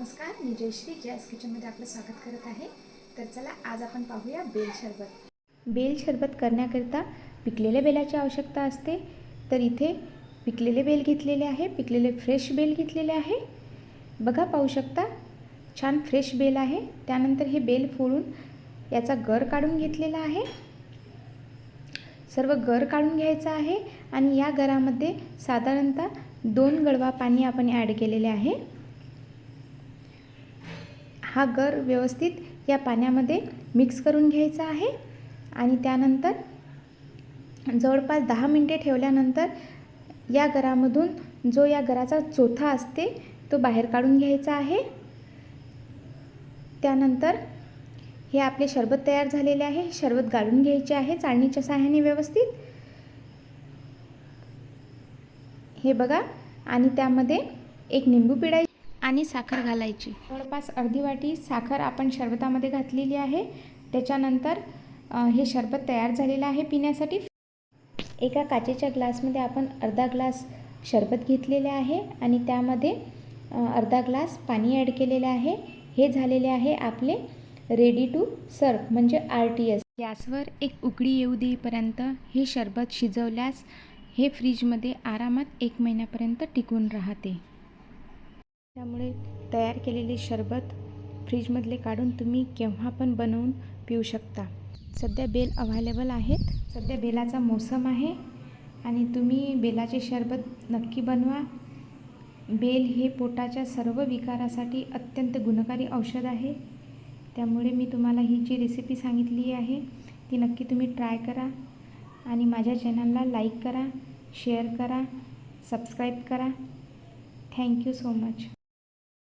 नमस्कार मी जयश्री जॅस किचनमध्ये आपलं स्वागत करत आहे. तर चला आज आपण पाहूया बेल शरबत. बेल शरबत करण्याकरिता पिकलेल्या बेलाची आवश्यकता असते. तर इथे पिकलेले बेल घेतलेले आहे पिकलेले फ्रेश बेल घेतलेले आहे. बघा पाहू शकता छान फ्रेश बेल आहे. त्यानंतर हे बेल फोडून याचा गर काढून घेतलेला आहे. सर्व गर काढून घ्यायचं आहे आणि या गरामध्ये साधारणतः दोन गळवा पाणी आपण ॲड केलेले आहे. हा गर व्यवस्थित या पाण्यामध्ये मिक्स करून घ्यायचा आहे. आणि त्यानंतर जवळपास दहा मिनटे ठेवल्यानंतर या गरामधून जो या गराचा चोथा असते तो बाहेर काढून घ्यायचा आहे. त्यानंतर हे आपले शरबत तयार झालेले आहे. हे शरबत गाळून घ्यायचे आहे चाळणीच्या सहाय्याने व्यवस्थित. हे बघा. आणि त्यामध्ये एक निंबू पिळायची आणि साखर घालायची. जवळपास अर्धी वाटी साखर आपण शरबतामध्ये घातलेली आहे. त्याच्यानंतर हे शरबत तयार झालेलं आहे पिण्यासाठी. एका काचेच्या ग्लासमध्ये आपण अर्धा ग्लास शरबत घेतलेले आहे आणि त्यामध्ये अर्धा ग्लास पाणी ॲड केलेले आहे. हे झालेले आहे आपले रेडी टू सर्व म्हणजे आर टी एस गॅसवर एक उकळी येऊ देईपर्यंत हे शरबत शिजवल्यास हे फ्रीजमध्ये आरामात एक महिन्यापर्यंत टिकून राहते. त्यामुळे तयार केलेले शरबत फ्रीजमधले काढून तुम्ही केव्हा पण बनवून पिऊ शकता. सध्या बेल अव्हायलेबल आहेत. सध्या बेलाचा मोसम आहे आणि तुम्ही बेलाचे शरबत नक्की बनवा. बेल हे पोटाच्या सर्व विकारासाठी अत्यंत गुणकारी औषध आहे. त्यामुळे मी तुम्हाला ही जी रेसिपी सांगितली आहे ती नक्की तुम्ही ट्राय करा आणि माझ्या चॅनलला लाईक करा शेअर करा सबस्क्राईब करा. Thank you so much